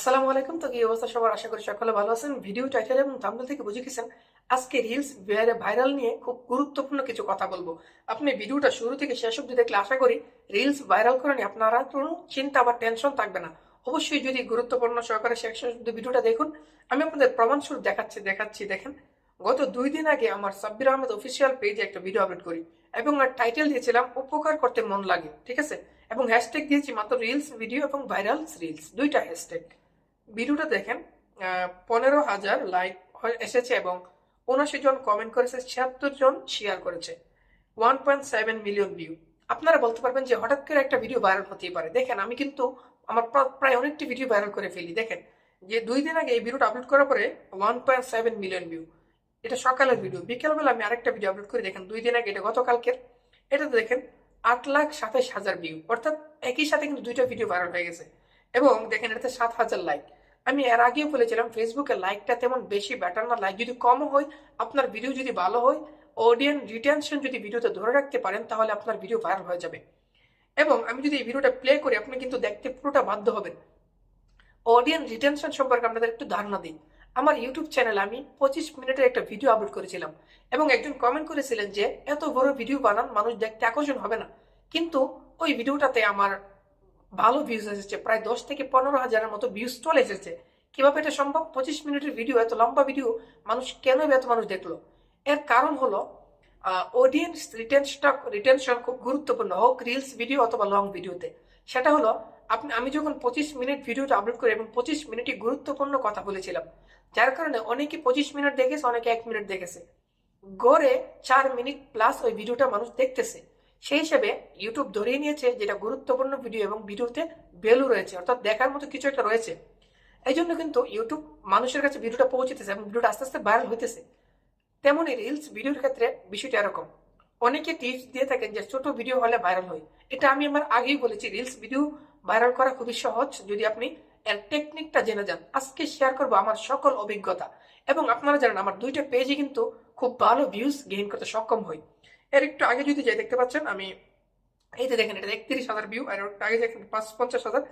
আসসালামু আলাইকুম। তো কি অবস্থা সবার? আশা করি সকলে ভালো আছেন। ভিডিও টাইটেল এবং থাম্বনেল থেকে বুঝে গেছেন আজকে রিলস ভাইরাল নিয়ে খুব গুরুত্বপূর্ণ কিছু কথা বলব। আপনি ভিডিওটা শুরু থেকে শেষ অবধি দেখলে আশা করি রিলস ভাইরাল করে নিয়ে আপনারা কোনো চিন্তা বা টেনশন থাকবে না। অবশ্যই যদি গুরুত্বপূর্ণ সহকারে শেষ অবধি ভিডিওটা দেখুন, আমি আপনাদের প্রমাণ স্বরূপ দেখাচ্ছি দেখাচ্ছি, দেখেন। গত দুই দিন আগে আমার সাব্বির আহমেদ অফিসিয়াল পেজে একটা ভিডিও আপলোড করি এবং আর টাইটেল দিয়েছিলাম উপকার করতে মন লাগে, ঠিক আছে? এবং হ্যাশট্যাগ দিয়েছি মাত্র রিলস ভিডিও এবং ভাইরাল রিলস দুইটা হ্যাশট্যাগ ভিডিওটা দেখেন পনেরো হাজার লাইক এসেছে এবং উনআশি জন কমেন্ট করেছে, ছিয়াত্তর জন শেয়ার করেছে। One point seven million view আপনারা বলতে পারবেন যে হঠাৎ করে একটা ভিডিও ভাইরাল হতেই পারে। দেখেন, আমি কিন্তু আমার প্রায় অনেকটি ভিডিও ভাইরাল করে ফেলি। দেখেন, যে দুই দিন আগে এই ভিডিওটা আপলোড করার পরে one point seven million view এটা সকালের ভিডিও বিকেলবেলা আমি আরেকটা ভিডিও আপলোড করে। দেখেন, দুই দিন আগে এটা গতকালকের। এটাতে দেখেন, আট লাখ সাতাইশ হাজার ভিউ অর্থাৎ একই সাথে কিন্তু দুইটা ভিডিও ভাইরাল হয়ে গেছে। এবং দেখেন, এটাতে সাত হাজার লাইক আমি এর আগেও বলেছিলাম ফেসবুকে লাইকটা তেমন বেশি ব্যাটার না। লাইক যদি কম হয়, আপনার ভিডিও যদি ভালো হয় অডিয়েন্স রিটেনশন যদি ভিডিওতে ধরে রাখতে পারেন, তাহলে আপনার ভিডিও ভাইরাল হয়ে যাবে। এবং আমি যদি এই ভিডিওটা প্লে করি, আপনি কিন্তু দেখতে পুরোটা বাধ্য হবেন। অডিয়েন্স রিটেনশন সম্পর্কে আপনাদের একটু ধারণা দিই। আমার ইউটিউব চ্যানেলে আমি পঁচিশ মিনিটের একটা ভিডিও আপলোড করেছিলাম। এবং একজন কমেন্ট করেছিলেন যে, এত বড় ভিডিও বানান, মানুষ দেখতে আকর্ষণ হবে না। কিন্তু ওই ভিডিওটাতে আমার ভালো ভিউজ এসেছে। প্রায় দশ থেকে পনেরো হাজারের মতো ভিউজ চলে এসেছে। কীভাবে এটা সম্ভব? পঁচিশ মিনিটের ভিডিও এত লম্বা ভিডিও মানুষ কেন এত মানুষ দেখল? এর কারণ হলো অডিয়েন্স রিটেনশন রিটেনশন খুব গুরুত্বপূর্ণ হোক রিলস ভিডিও অথবা লং ভিডিওতে সেটা হলো, আপনি, আমি যখন পঁচিশ মিনিট ভিডিওটা আপলোড করি এবং পঁচিশ মিনিটই গুরুত্বপূর্ণ কথা বলেছিলাম, যার কারণে অনেকে পঁচিশ মিনিট দেখেছে, অনেকে এক মিনিট দেখেছে। গড়ে চার মিনিট প্লাস ওই ভিডিওটা মানুষ দেখতেছে। সেই হিসেবে ইউটিউব ধরিয়ে নিয়েছে যেটা গুরুত্বপূর্ণ ভিডিও এবং ভিডিওতে ভ্যালু রয়েছে, অর্থাৎ দেখার মতো কিছু একটা রয়েছে। এই জন্য কিন্তু ইউটিউব মানুষের কাছে ভিডিওটা পৌঁছেতেছে এবং ভিডিওটা আস্তে আস্তে ভাইরাল হইতেছে। তেমনই রিলস ভিডিওর ক্ষেত্রে বিষয়টা এরকম। অনেকে টিপস দিয়ে থাকেন যে ছোট ভিডিও হলে ভাইরাল হয়। এটা আমি আমার আগেই বলেছি রিলস ভিডিও ভাইরাল করা খুবই সহজ। যদি আপনি এর টেকনিকটা জেনে যান, আজকে শেয়ার করব আমার সকল অভিজ্ঞতা। এবং আপনারা জানেন, আমার দুইটা পেজে কিন্তু খুব ভালো ভিউজ গেইন করতে সক্ষম হই। এর একটু আগে যদি যাই, দেখতে পাচ্ছেন, আমি এই যে দেখেন, এটা একত্রিশ হাজার ভিউ আর আগে দেখেন পাঁচ পঞ্চাশ হাজার,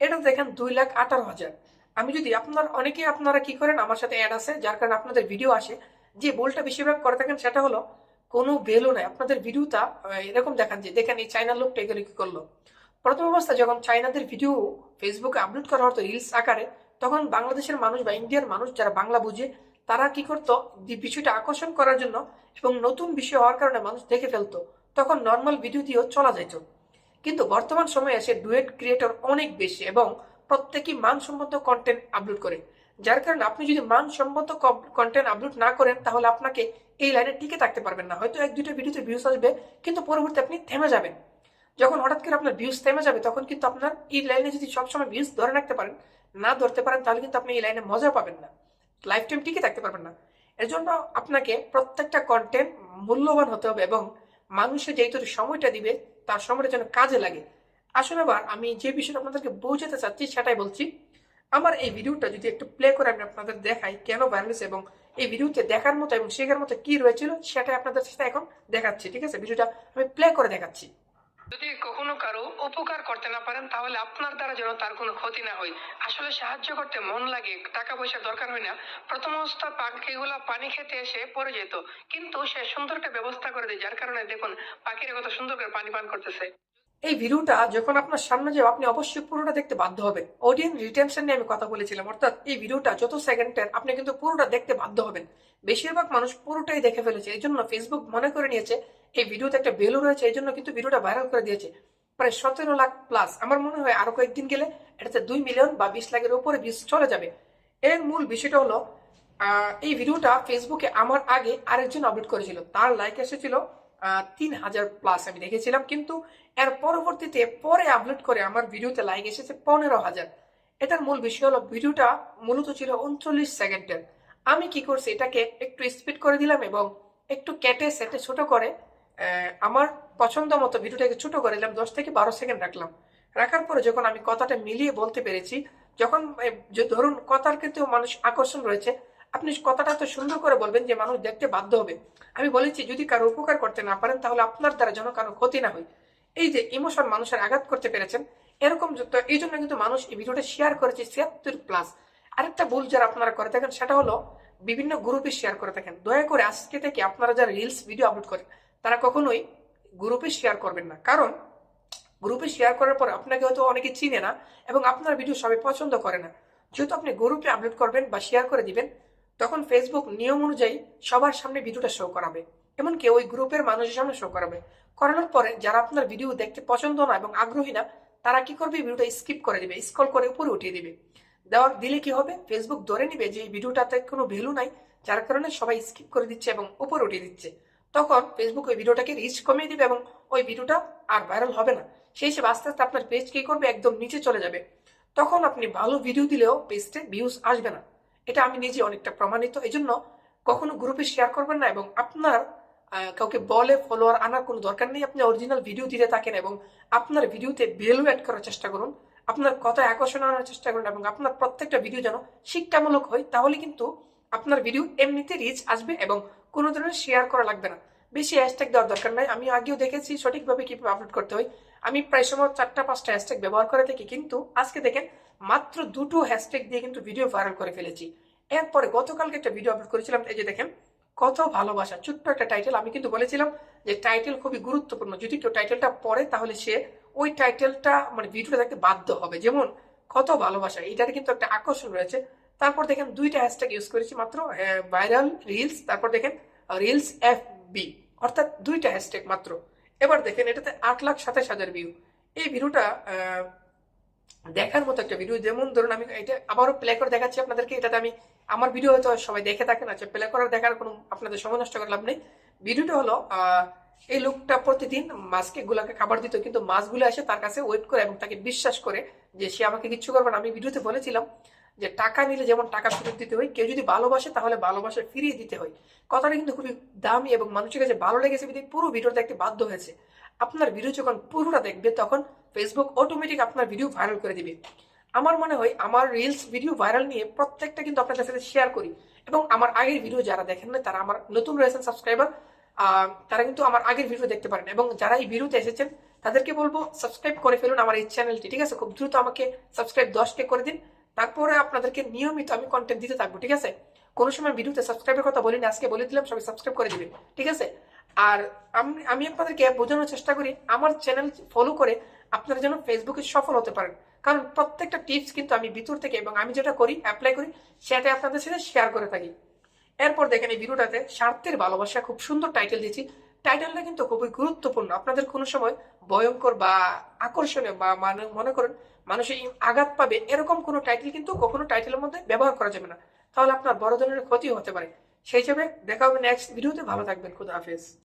এটা দেখেন, দুই লাখ আঠারো হাজার। আমি যদি আপনার অনেকে আপনারা কি করেন, আমার সাথে অ্যাড আছে, যার কারণে আপনাদের ভিডিও আসে, যে ভুলটা বেশিরভাগ করে থাকেন, সেটা হলো কোনো ভ্যালু নাই। আপনাদের ভিডিওটা এরকম দেখান যে, দেখেন এই চাইনার লোকটা এগুলো কি করল। প্রথম অবস্থায় যখন চাইনাদের ভিডিও ফেসবুকে আপলোড করা হতো রিলস আকারে, তখন বাংলাদেশের মানুষ বা ইন্ডিয়ার মানুষ, যারা বাংলা বুঝে তারা কি করতো? বিষয়টা আকর্ষণ করার জন্য এবং নতুন বিষয় হওয়ার কারণে মানুষ দেখে ফেলতো, তখন নর্মাল ভিডিও দিয়েও চলা যেত। কিন্তু বর্তমান সময়ে এসে ডুয়েট ক্রিয়েটর অনেক বেশি এবং প্রত্যেকেই মানসম্মত কন্টেন্ট আপলোড করে। যার কারণে আপনি যদি মানসম্মত কন্টেন্ট আপলোড না করেন, তাহলে আপনাকে এই লাইনে টিকে থাকতে পারবেন না। হয়তো এক দুটো ভিডিওতে ভিউজ আসবে, কিন্তু পরবর্তী আপনি থেমে যাবেন। যখন হঠাৎ করে আপনার ভিউজ থেমে যাবে, তখন কিন্তু আপনার এই লাইনে যদি সবসময় ভিউজ ধরে রাখতে পারেন, না ধরতে পারেন, তাহলে কিন্তু আপনি এই লাইনে মজা পাবেন না। লাইফ টাইম টিকে থাকতে পারবেন না। এর জন্য আপনাকে প্রত্যেকটা কন্টেন্ট মূল্যবান হতে হবে এবং মানুষের যেহেতু সময়টা দিবে, তার সময়টা যেন কাজে লাগে। আসলে আবার, আমি যে বিষয়টা আপনাদেরকে বোঝাতে চাচ্ছি সেটাই বলছি। আমার এই ভিডিওটা যদি একটু প্লে করে আমি আপনাদের দেখাই কেন ভাইরাল হয়েছে এবং এই ভিডিওতে দেখার মতো এবং শেখার মতো কি রয়েছিল, সেটাই আপনাদের সাথে এখন দেখাচ্ছি, ঠিক আছে? ভিডিওটা আমি প্লে করে দেখাচ্ছি। যদি কখনো কারও উপকার করতে না পারেন, তাহলে আপনার দ্বারা যেন তার কোনো ক্ষতি না হয়। আসলে সাহায্য করতে মন লাগে টাকা পয়সা দরকার হয় না। প্রথম অবস্থা পাখিগুলো পানি খেতে এসে পড়ে যেত। কিন্তু সে সুন্দর একটা ব্যবস্থা করে দেয়, যার কারণে দেখুন, পাখিরা কত সুন্দর করে পানি পান করতেছে। এই ভিডিওটা যখন আপনার সামনে যাবে, আপনি অবশ্যই পুরোটা দেখতে বাধ্য হবেন। অডিয়েন্স রিটেনশন নিয়ে আমি কথা বলেছিলাম, অর্থাৎ এই ভিডিওটা যত সেকেন্ডের আপনি কিন্তু পুরোটা দেখতে বাধ্য হবেন। বেশিরভাগ মানুষ পুরোটাই দেখে ফেলেছে, এই জন্য ফেসবুক মনে করে নিয়েছে, এই ভিডিওতে একটা ভ্যালু রয়েছে, এই জন্য কিন্তু ভিডিওটা ভাইরাল করে দিয়েছে। প্রায় সতেরো লাখ প্লাস আমার মনে হয় আরও কয়েকদিন গেলে এটাতে দুই মিলিয়ন বা বিশ লাখের উপরে ভিউজ চলে যাবে। এর মূল বিষয়টা হলো এই ভিডিওটা ফেসবুকে আমার আগে আরেকজন আপলোড করেছিল, তার লাইক এসেছিল তিন হাজার প্লাস আমি দেখেছিলাম, কিন্তু এর পরবর্তীতে পরে আপলোড করে আমার ভিডিওতে লাইক এসেছে পনেরো হাজার। এটার মূল বিষয় হলো ভিডিওটা মূলত ছিল উনচল্লিশ সেকেন্ডের আমি কি করছি, এটাকে একটু স্পিড করে দিলাম এবং একটু কেটে সেটে ছোট করে আমার পছন্দ মতো ভিডিওটাকে ছোট করে দিলাম, দশ থেকে বারো সেকেন্ড রাখলাম। রাখার পরে যখন আমি কথাটা মিলিয়ে বলতে পেরেছি, যখন ধরুন কথার কিন্তু মানুষ আকর্ষণ রয়েছে আপনি কথাটা তো সুন্দর করে বলবেন যে মানুষ দেখতে বাধ্য হবে। আমি বলেছি, যদি কারও উপকার করতে না পারেন, তাহলে আপনার দ্বারা যেন কারও ক্ষতি না হয়। এই যে ইমোশন মানুষের আঘাত করতে পেরেছেন, এরকম এই জন্য কিন্তু মানুষ এই ভিডিওটা শেয়ার করেছে ছিয়াত্তর প্লাস আরেকটা ভুল যারা আপনারা করে থাকেন, সেটা হলো বিভিন্ন গ্রুপে শেয়ার করে থাকেন। দয়া করে আজকে থেকে আপনারা যারা রিলস ভিডিও আপলোড করেন, তারা কখনোই গ্রুপে শেয়ার করবেন না। কারণ গ্রুপে শেয়ার করার পর আপনাকে হয়তো অনেকে চিনে না এবং আপনার ভিডিও সবাই পছন্দ করে না। যেহেতু আপনি গ্রুপে আপলোড করবেন বা শেয়ার করে দিবেন তখন ফেসবুক নিয়ম অনুযায়ী সবার সামনে ভিডিওটা শো করাবে। এমনকি ওই গ্রুপের মানুষের সামনে শো করাবে। করানোর পরে যারা আপনার ভিডিও দেখতে পছন্দ না এবং আগ্রহী না, তারা কি করবে? ভিডিওটা স্কিপ করে দিবে স্ক্রল করে উপরে উঠিয়ে দিবে। দেওয়ার দিলে কি হবে? ফেসবুক ধরে নিবে যে এই ভিডিওটাতে কোনো ভ্যালু নাই, যার কারণে সবাই স্কিপ করে দিচ্ছে এবং উপরে উঠিয়ে দিচ্ছে। তখন ফেসবুক ওই ভিডিওটাকে রিচ কমিয়ে দিবে এবং ওই ভিডিওটা আর ভাইরাল হবে না। সেই হিসেবে আস্তে আস্তে আপনার পেজ কি করবে? একদম নিচে চলে যাবে। তখন আপনি ভালো ভিডিও দিলেও পেজতে ভিউজ আসবে না। এটা আমি নিজে অনেকটা প্রমাণিত। এই জন্য কখনো গ্রুপে শেয়ার করবেন না এবং আপনার কাউকে বলে ফলোয়ার আনার কোনো দরকার নেই। আপনি অরিজিনাল ভিডিও দিতে থাকেন এবং আপনার ভিডিওতে ভ্যালু অ্যাড করার চেষ্টা করুন। আপনার কথায় আকর্ষণ আনার চেষ্টা করুন এবং আপনার প্রত্যেকটা ভিডিও যেন শিক্ষামূলক হয়, তাহলে কিন্তু আপনার ভিডিও এমনিতে রিচ আসবে এবং কোনো ধরনের শেয়ার করা লাগবে না। বেশি হ্যাশট্যাগ দেওয়ার দরকার নাই। আমি আগেও দেখেছি সঠিকভাবে কীভাবে আপলোড করতে হয়। আমি প্রায় সময় চারটা, পাঁচটা হ্যাশট্যাগ ব্যবহার করে থাকি। কিন্তু আজকে দেখেন মাত্র দুটো হ্যাশট্যাগ দিয়ে কিন্তু ভিডিও ভাইরাল করে ফেলেছি। এরপরে গতকালকে একটা ভিডিও আপলোড করেছিলাম, এই যে দেখেন, কত ভালোবাসা, ছোট্ট একটা টাইটেল আমি কিন্তু বলেছিলাম যে টাইটেল খুবই গুরুত্বপূর্ণ। যদি কেউ টাইটেলটা পড়ে, তাহলে সে ওই টাইটেলটা মানে ভিডিওটা দেখতে বাধ্য হবে। যেমন, কত ভালোবাসা, এটার কিন্তু একটা আকর্ষণ রয়েছে। তারপর দেখেন, দুইটা হ্যাশট্যাগ ইউজ করেছি মাত্র ভাইরাল রিলস তারপর দেখেন রিলস এফ বি অর্থাৎ দুইটা হ্যাশট্যাগ মাত্র। এবার দেখেন, এটাতে আট লাখ সাতাশ হাজার ভিউ এই ভিডিওটা দেখার মতো একটা ভিডিও যেমন ধরুন আমি এটা আবারও প্লে করে দেখাচ্ছি আপনাদেরকে, এটাতে আমি আমার ভিডিও হয়তো সবাই দেখে থাকেন আচ্ছা প্লে করার, দেখার কোনো আপনাদের সময় নষ্ট করে লাভ নেই। ভিডিওটা হলো এই লোকটা প্রতিদিন মাছকে গুলাকে খাবার দিত, কিন্তু মাছগুলো এসে তার কাছে ওয়েট করে এবং তাকে বিশ্বাস করে যে সে আমাকে কিচ্ছু করবে না। আমি ভিডিওতে বলেছিলাম যে টাকা নিলে যেমন টাকা ফেরত দিতে হয়, কেউ যদি ভালোবাসে তাহলে ভালোবাসা ফিরিয়ে দিতে হয়। কথাটা কিন্তু খুবই দামি এবং মানুষের কাছে ভালো লেগেছে পুরো ভিডিও দেখতে বাধ্য হয়েছে। আপনার ভিডিও যখন পুরোটা দেখবে, তখন ফেসবুক অটোমেটিক আপনার ভিডিও ভাইরাল করে দিবে। আমার মনে হয় আমার রিলস ভিডিও ভাইরাল নিয়ে প্রত্যেকটা কিন্তু আপনাদের সাথে শেয়ার করি। এবং আমার আগের ভিডিও যারা দেখেন না তারা আমার নতুন রয়েছেন সাবস্ক্রাইবার তারা কিন্তু আমার আগের ভিডিও দেখতে পারেন। এবং যারা এই ভিডিওতে এসেছেন, তাদেরকে বলব সাবস্ক্রাইব করে ফেলুন আমার এই চ্যানেলটি ঠিক আছে? খুব দ্রুত আমাকে সাবস্ক্রাইব দশকে করে দিন। তারপরে আপনাদেরকে নিয়মিত আমি কন্টেন্ট দিতে থাকব, ঠিক আছে? কোনো সময় ভিডিওতে সাবস্ক্রাইবের কথা বলিনি, আজকে বলে দিলাম, সবাই সাবস্ক্রাইব করে দিবেন ঠিক আছে? আর আমি আমি আপনাদেরকে বোঝানোর চেষ্টা করি, আমার চ্যানেল ফলো করে আপনারা যেন ফেসবুকে সফল হতে পারেন। কারণ প্রত্যেকটা টিপস কিন্তু আমি ভিতর থেকে এবং আমি যেটা করি অ্যাপ্লাই করি সেটা আপনাদের সাথে শেয়ার করে থাকি। এরপর দেখেন এই ভিডিওটাতে স্বার্থের ভালোবাসা, খুব সুন্দর টাইটেল দিয়েছি। টাইটেলটা কিন্তু খুবই গুরুত্বপূর্ণ। আপনাদের কোনো সময় ভয়ঙ্কর বা আকর্ষণীয় বা মানে- মনে করেন মানুষের আঘাত পাবে, এরকম কোনো টাইটেল কিন্তু কখনো টাইটেলের মধ্যে ব্যবহার করা যাবে না। তাহলে আপনার বড় ধরনের ক্ষতি হতে পারে। সেই হিসেবে দেখা হবে নেক্সট ভিডিওতে ভালো থাকবেন। খুদা হাফেজ।